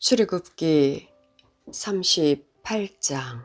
출애굽기 38장.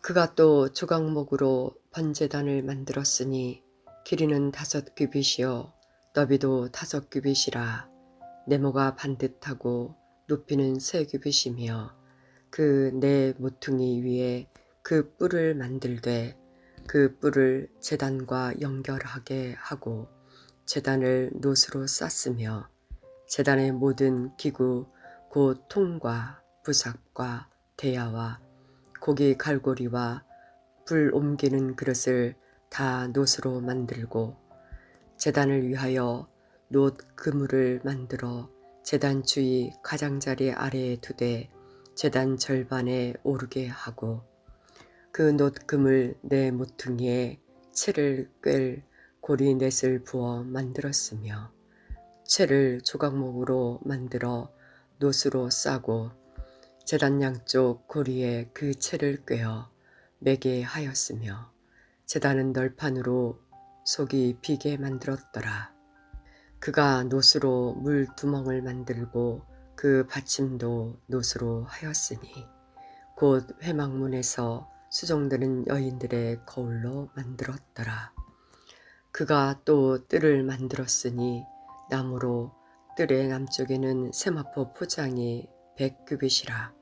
그가 또 조각목으로 번제단을 만들었으니 길이는 다섯 규빗이요 너비도 다섯 규빗이라. 네모가 반듯하고 높이는 세 규빗이며 그 네 모퉁이 위에 그 뿔을 만들되 그 뿔을 제단과 연결하게 하고 제단을 노스로 쌌으며 재단의 모든 기구 곧 통과 부삽과 대야와 고기 갈고리와 불 옮기는 그릇을 다 노스로 만들고 재단을 위하여 놋 그물을 만들어 재단 주위 가장자리 아래에 두되 재단 절반에 오르게 하고 그놋 그물 네 모퉁이에 채를 꿰 고리 넷을 부어 만들었으며 채를 조각목으로 만들어 놋으로 싸고 재단 양쪽 고리에 그 채를 꿰어 매게 하였으며 재단은 널판으로 속이 비게 만들었더라. 그가 놋으로 물 두멍을 만들고 그 받침도 놋으로 하였으니 곧 회막문에서 수종되는 여인들의 거울로 만들었더라. 그가 또 뜰을 만들었으니 나무로 뜰의 남쪽에는 세마포 포장이 백규빗이라.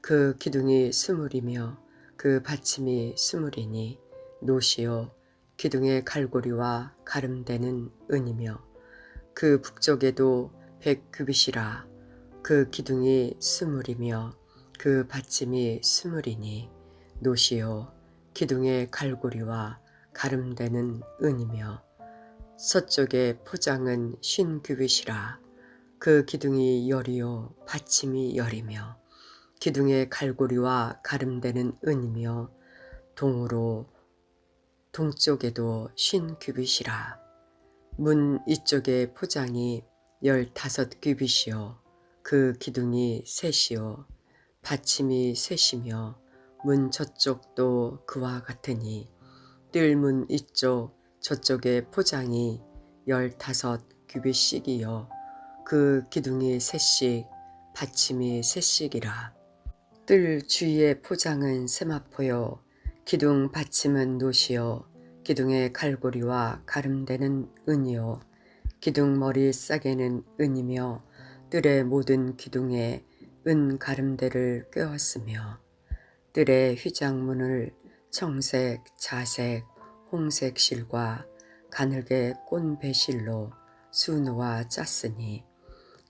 그 기둥이 스물이며 그 받침이 스물이니 노시요 기둥의 갈고리와 가름대는 은이며 그 북쪽에도 백규빗이라. 그 기둥이 스물이며 그 받침이 스물이니 노시요 기둥의 갈고리와 가름대는 은이며 서쪽의 포장은 쉰 규빗이라 그 기둥이 열이요 받침이 열이며 기둥의 갈고리와 가름대는 은이며 동으로 동쪽에도 쉰 규빗이라. 문 이쪽의 포장이 열다섯 규빗이요. 그 기둥이 셋이요. 받침이 셋이며 문 저쪽도 그와 같으니 뜰문 이쪽 저쪽의 포장이 열다섯 규빗씩이요. 그 기둥이 셋씩 받침이 셋씩이라. 뜰 주위의 포장은 세마포요. 기둥 받침은 노시요. 기둥의 갈고리와 가름대는 은이요. 기둥 머리 싸개는 은이며 뜰의 모든 기둥에 은 가름대를 꿰었으며 뜰의 휘장문을 청색, 자색, 홍색 실과 가늘게 꼰 배실로 수놓아 짰으니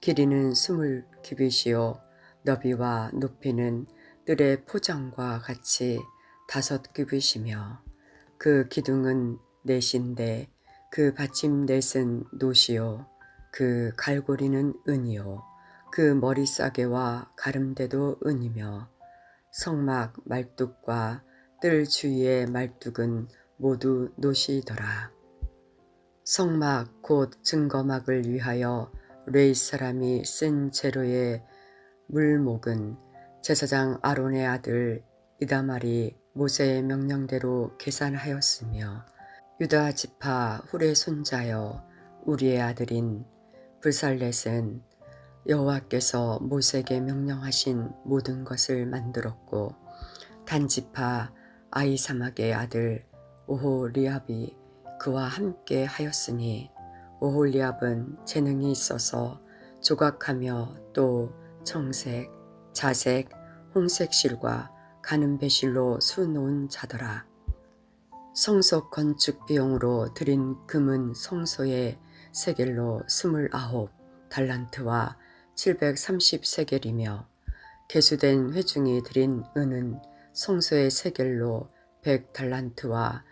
길이는 스물 규빗이요. 너비와 높이는 뜰의 포장과 같이 다섯 규빗이며 그 기둥은 넷인데 그 받침 넷은 노시요. 그 갈고리는 은이요. 그 머리 싸개와 가름대도 은이며 성막 말뚝과 뜰 주위의 말뚝은 모두 노시더라. 성막 곧 증거막을 위하여 레이 사람이 쓴 재료의 물목은 제사장 아론의 아들 이다말이 모세의 명령대로 계산하였으며 유다 지파 훌의 손자여 우리의 아들인 불살렛은 여호와께서 모세에게 명령하신 모든 것을 만들었고 단지파 아이사막의 아들 오홀리압이 그와 함께 하였으니 오홀리압은 재능이 있어서 조각하며 또 청색, 자색, 홍색 실과 가는 배실로 수놓은 자더라. 성소 건축 비용으로 들인 금은 성소의 세겔로 스물아홉 달란트와 730세겔이며 개수된 회중이 들인 은은 성소의 세겔로 100달란트와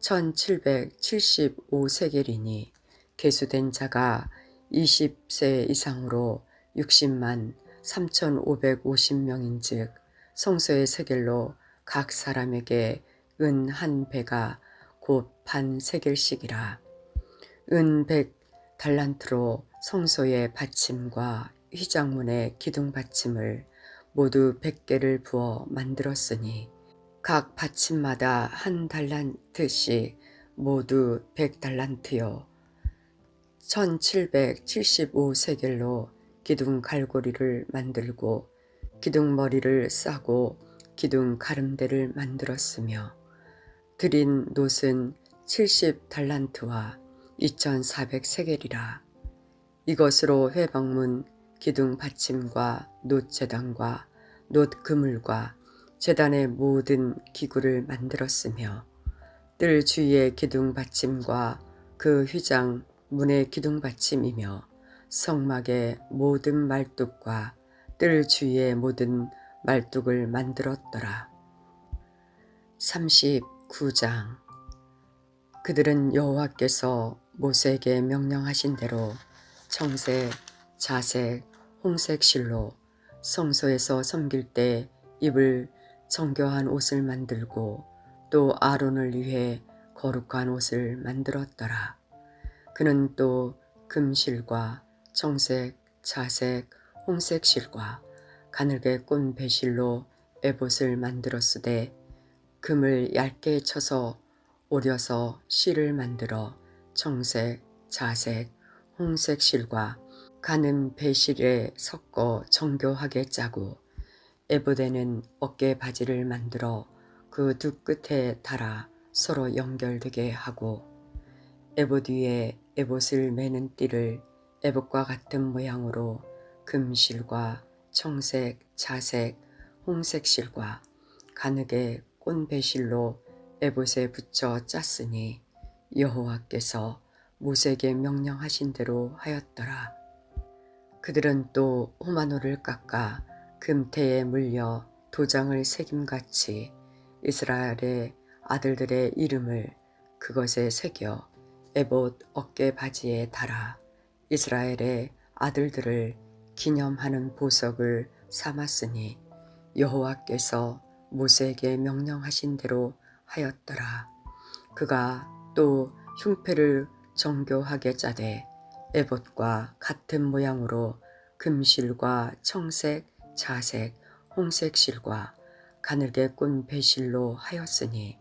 1775세겔이니 개수된 자가 20세 이상으로 60만 3550명인즉 성소의 세겔로 각 사람에게 은 한 배가 곧 반 세겔씩이라. 은 백 달란트로 성소의 받침과 휘장문의 기둥 받침을 모두 백 개를 부어 만들었으니 각 받침마다 한 달란트씩 모두 백 달란트요. 1775세겔로 기둥 갈고리를 만들고 기둥 머리를 싸고 기둥 가름대를 만들었으며 드린 놋은 70달란트와 2400세겔이라. 이것으로 회방문 기둥 받침과 놋 제단과 놋 그물과 제단의 모든 기구를 만들었으며 뜰 주위의 기둥 받침과 그 휘장 문의 기둥 받침이며 성막의 모든 말뚝과 뜰 주위의 모든 말뚝을 만들었더라. 39장 그들은 여호와께서 모세에게 명령하신 대로 청색, 자색, 홍색 실로 성소에서 섬길 때 입을 정교한 옷을 만들고 또 아론을 위해 거룩한 옷을 만들었더라. 그는 또 금실과 청색, 자색, 홍색 실과 가늘게 꼰 배실로 에봇을 만들었으되 금을 얇게 쳐서 오려서 실을 만들어 청색, 자색, 홍색 실과 가는 배실에 섞어 정교하게 짜고 에봇에는 어깨 바지를 만들어 그 두 끝에 달아 서로 연결되게 하고 에봇 위에 에봇을 매는 띠를 에봇과 같은 모양으로 금실과 청색, 자색, 홍색 실과 가늘게 꼰 배실로 에봇에 붙여 짰으니 여호와께서 모세에게 명령하신 대로 하였더라. 그들은 또 호마노를 깎아 금태에 물려 도장을 새김같이 이스라엘의 아들들의 이름을 그것에 새겨 에봇 어깨 바지에 달아 이스라엘의 아들들을 기념하는 보석을 삼았으니 여호와께서 모세에게 명령하신 대로 하였더라. 그가 또 흉패를 정교하게 짜되 에봇과 같은 모양으로 금실과 청색, 자색, 홍색 실과 가늘게 꼰 배실로 하였으니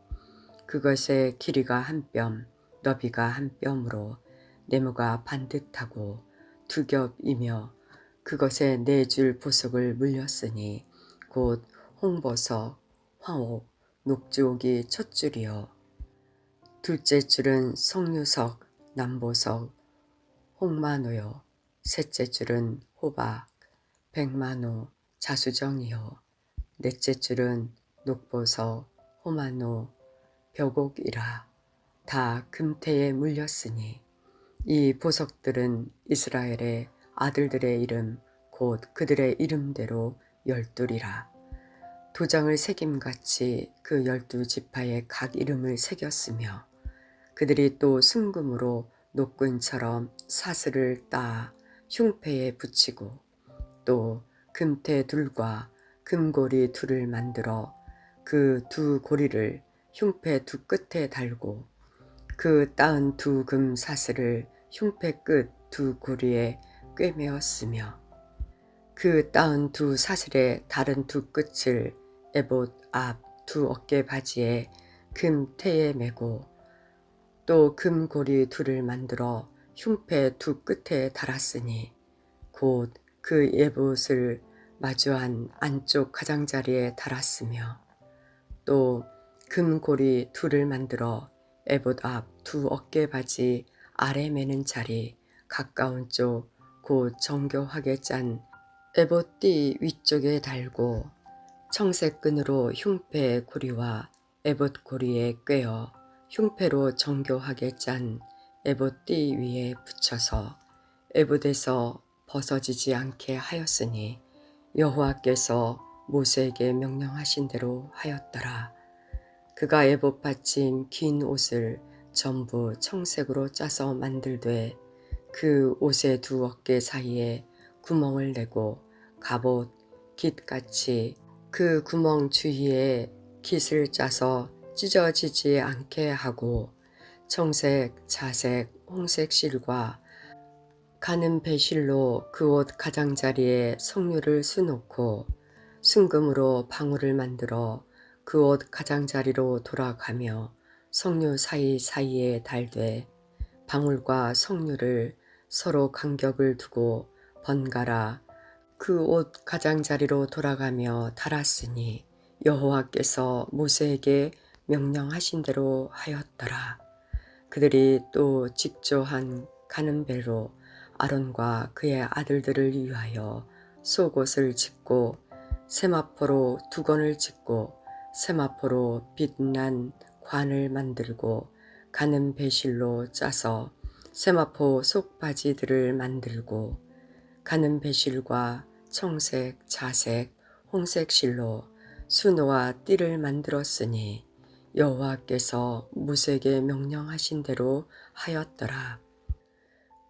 그것의 길이가 한 뼘, 너비가 한 뼘으로 네모가 반듯하고 두 겹이며 그것에 네 줄 보석을 물렸으니 곧 홍보석, 황옥, 녹주옥이 첫 줄이요. 둘째 줄은 성유석, 남보석, 홍마노요. 셋째 줄은 호박, 백마노, 자수정이요. 넷째 줄은 녹보석, 호마노, 벽옥이라 다 금태에 물렸으니 이 보석들은 이스라엘의 아들들의 이름 곧 그들의 이름대로 열둘이라. 도장을 새김같이 그 열두 지파의 각 이름을 새겼으며 그들이 또 순금으로 녹근처럼 사슬을 따 흉패에 붙이고 또 금태 둘과 금고리 둘을 만들어 그 두 고리를 흉패 두 끝에 달고 그 따은 두 금 사슬을 흉패 끝 두 고리에 꿰매었으며 그 따은 두 사슬의 다른 두 끝을 에봇 앞 두 어깨 바지에 금 태에 매고 또 금고리 둘을 만들어 흉패 두 끝에 달았으니 곧 그 에봇을 마주한 안쪽 가장자리에 달았으며 또 금고리 둘을 만들어 에봇 앞 두 어깨 바지 아래 매는 자리 가까운 쪽 곧 정교하게 짠 에봇 띠 위쪽에 달고 청색 끈으로 흉패 고리와 에봇 고리에 꿰어 흉패로 정교하게 짠 에봇 띠 위에 붙여서 에봇에서 벗어지지 않게 하였으니 여호와께서 모세에게 명령하신 대로 하였더라. 그가 에봇 받침 긴 옷을 전부 청색으로 짜서 만들되 그 옷의 두 어깨 사이에 구멍을 내고 갑옷 깃같이 그 구멍 주위에 깃을 짜서 찢어지지 않게 하고 청색, 자색, 홍색 실과 가는 배실로 그 옷 가장자리에 석류를 수놓고 순금으로 방울을 만들어 그 옷 가장자리로 돌아가며 석류 사이사이에 달되 방울과 석류를 서로 간격을 두고 번갈아 그 옷 가장자리로 돌아가며 달았으니 여호와께서 모세에게 명령하신 대로 하였더라. 그들이 또 직조한 가는 배로 아론과 그의 아들들을 위하여 속옷을 짓고 세마포로 두건을 짓고 세마포로 빛난 관을 만들고 가는 배실로 짜서 세마포 속바지들을 만들고 가는 배실과 청색, 자색, 홍색 실로 수노와 띠를 만들었으니 여호와께서 무세에게 명령하신 대로 하였더라.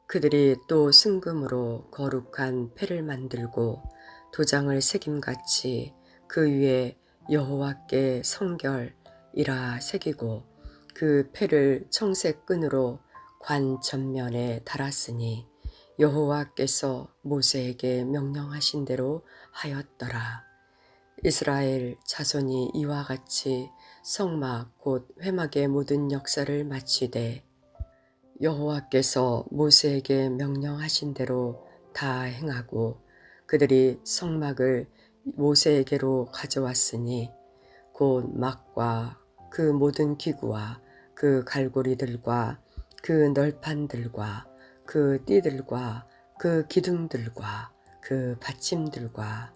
그들이 또 승금으로 거룩한 패를 만들고 도장을 새김같이 그 위에 여호와께 성결이라 새기고 그 패를 청색 끈으로 관 전면에 달았으니 여호와께서 모세에게 명령하신 대로 하였더라. 이스라엘 자손이 이와 같이 성막 곧 회막의 모든 역사를 마치되 여호와께서 모세에게 명령하신 대로 다 행하고 그들이 성막을 모세에게로 가져왔으니 곧 막과 그 모든 기구와 그 갈고리들과 그 널판들과 그 띠들과 그 기둥들과 그 받침들과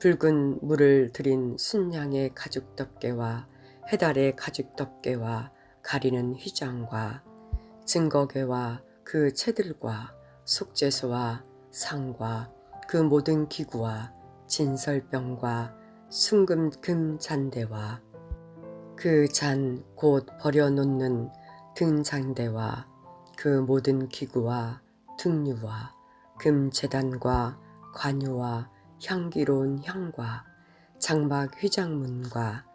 붉은 물을 들인 순양의 가죽 덮개와 해달의 가죽 덮개와 가리는 휘장과 증거궤와 그 채들과 속죄소와 상과 그 모든 기구와 진설병과 순금 금 잔대와 그 잔 곧 버려놓는 등잔대와 그 모든 기구와 등류와 금 재단과 관유와 향기로운 향과 장막 휘장문과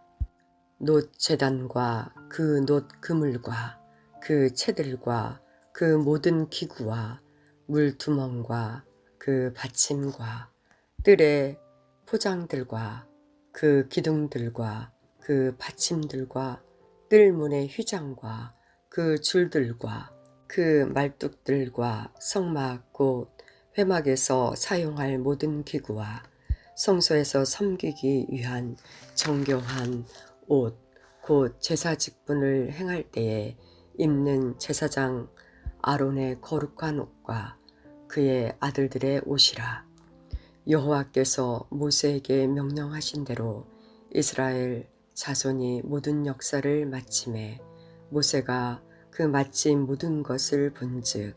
놋 재단과 그 놋 그물과 그 채들과 그 모든 기구와 물두멍과 그 받침과 뜰의 포장들과 그 기둥들과 그 받침들과 뜰문의 휘장과 그 줄들과 그 말뚝들과 성막 곧 회막에서 사용할 모든 기구와 성소에서 섬기기 위한 정교한 옷, 곧 제사 직분을 행할 때에 입는 제사장 아론의 거룩한 옷과 그의 아들들의 옷이라. 여호와께서 모세에게 명령하신 대로 이스라엘 자손이 모든 역사를 마침에 모세가 그 마침 모든 것을 본즉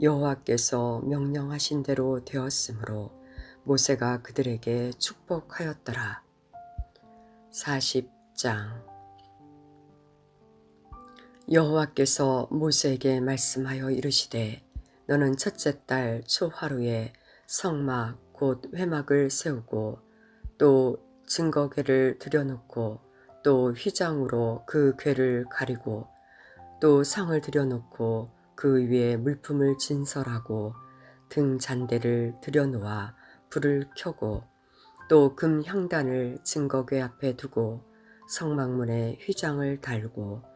여호와께서 명령하신 대로 되었으므로 모세가 그들에게 축복하였더라. 40장 여호와께서 모세에게 말씀하여 이르시되 너는 첫째 달 초하루에 성막 곧 회막을 세우고 또 증거궤를 들여놓고 또 휘장으로 그 궤를 가리고 또 상을 들여놓고 그 위에 물품을 진설하고 등 잔대를 들여놓아 불을 켜고 또 금 향단을 증거궤 앞에 두고 성막문에 휘장을 달고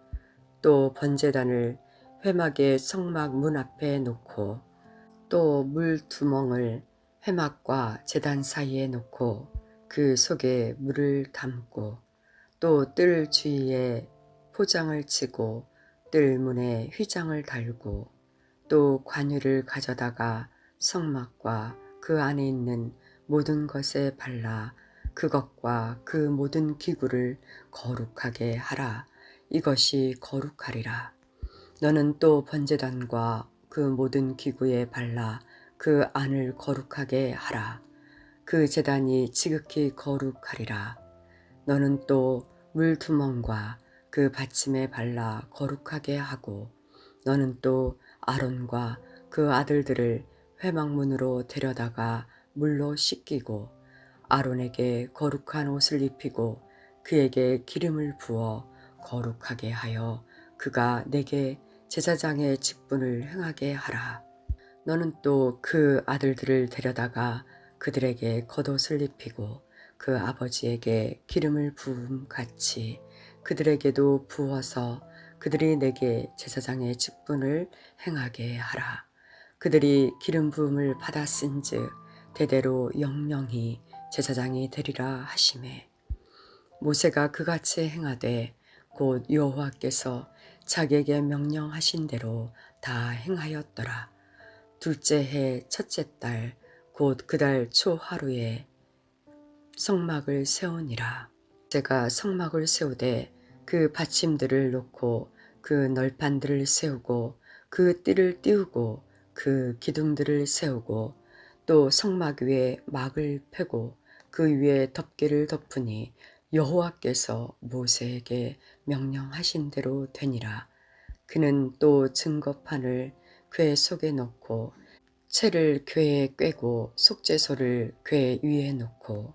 또 번제단을 회막의 성막 문 앞에 놓고 또 물 두멍을 회막과 제단 사이에 놓고 그 속에 물을 담고 또 뜰 주위에 포장을 치고 뜰 문에 휘장을 달고 또 관유를 가져다가 성막과 그 안에 있는 모든 것에 발라 그것과 그 모든 기구를 거룩하게 하라. 이것이 거룩하리라. 너는 또 번제단과 그 모든 기구에 발라 그 안을 거룩하게 하라. 그 재단이 지극히 거룩하리라. 너는 또 물두멍과 그 받침에 발라 거룩하게 하고 너는 또 아론과 그 아들들을 회막문으로 데려다가 물로 씻기고 아론에게 거룩한 옷을 입히고 그에게 기름을 부어 거룩하게 하여 그가 내게 제사장의 직분을 행하게 하라. 너는 또 그 아들들을 데려다가 그들에게 겉옷을 입히고 그 아버지에게 기름을 부음 같이 그들에게도 부어서 그들이 내게 제사장의 직분을 행하게 하라. 그들이 기름 부음을 받았은즉 대대로 영영히 제사장이 되리라 하심에 모세가 그같이 행하되 곧 여호와께서 자기에게 명령하신 대로 다 행하였더라. 둘째 해 첫째 달 곧 그달 초하루에 성막을 세우니라. 제가 성막을 세우되 그 받침들을 놓고 그 널판들을 세우고 그 띠를 띄우고 그 기둥들을 세우고 또 성막 위에 막을 패고 그 위에 덮개를 덮으니 여호와께서 모세에게 명령하신 대로 되니라. 그는 또 증거판을 궤 속에 넣고 채를 궤에 꿰고 속죄소를 궤 위에 놓고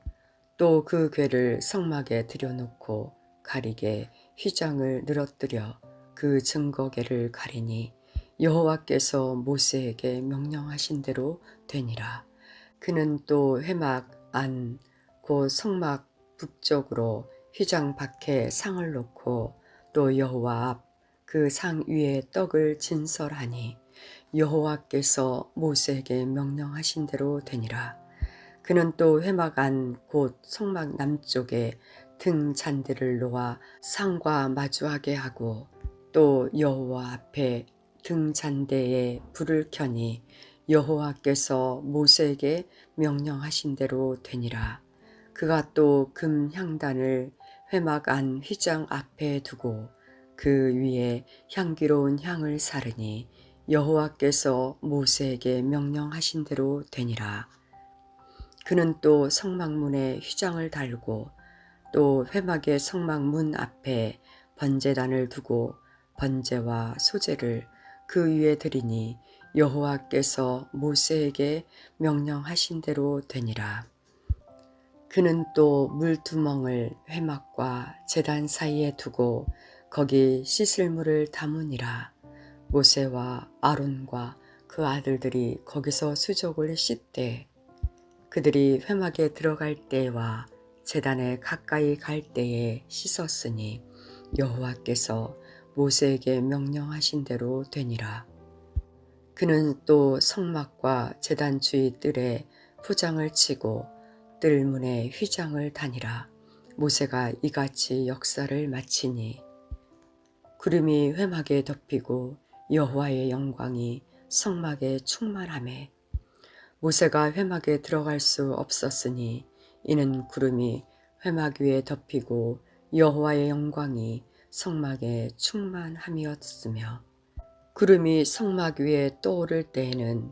또 그 궤를 성막에 들여놓고 가리게 휘장을 늘어뜨려 그 증거궤를 가리니 여호와께서 모세에게 명령하신 대로 되니라. 그는 또 회막 안 곧 성막 북쪽으로 휘장 밖에 상을 놓고 또 여호와 앞 그 상 위에 떡을 진설하니 여호와께서 모세에게 명령하신 대로 되니라. 그는 또 회막 안 곧 성막 남쪽에 등 잔디를 놓아 상과 마주하게 하고 또 여호와 앞에 등 잔대에 불을 켜니 여호와께서 모세에게 명령하신 대로 되니라. 그가 또 금 향단을 회막 안 휘장 앞에 두고 그 위에 향기로운 향을 사르니 여호와께서 모세에게 명령하신 대로 되니라. 그는 또 성막문에 휘장을 달고 또 회막의 성막문 앞에 번제단을 두고 번제와 소제를 그 위에 드리니 여호와께서 모세에게 명령하신 대로 되니라. 그는 또 물두멍을 회막과 제단 사이에 두고 거기 씻을 물을 담으니라. 모세와 아론과 그 아들들이 거기서 수족을 씻되 그들이 회막에 들어갈 때와 제단에 가까이 갈 때에 씻었으니 여호와께서 모세에게 명령하신 대로 되니라. 그는 또 성막과 제단 주위 뜰에 포장을 치고 뜰문에 휘장을 다니라. 모세가 이같이 역사를 마치니 구름이 회막에 덮이고 여호와의 영광이 성막에 충만함에 모세가 회막에 들어갈 수 없었으니 이는 구름이 회막 위에 덮이고 여호와의 영광이 성막에 충만함이었으며 구름이 성막 위에 떠오를 때에는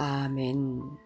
아멘.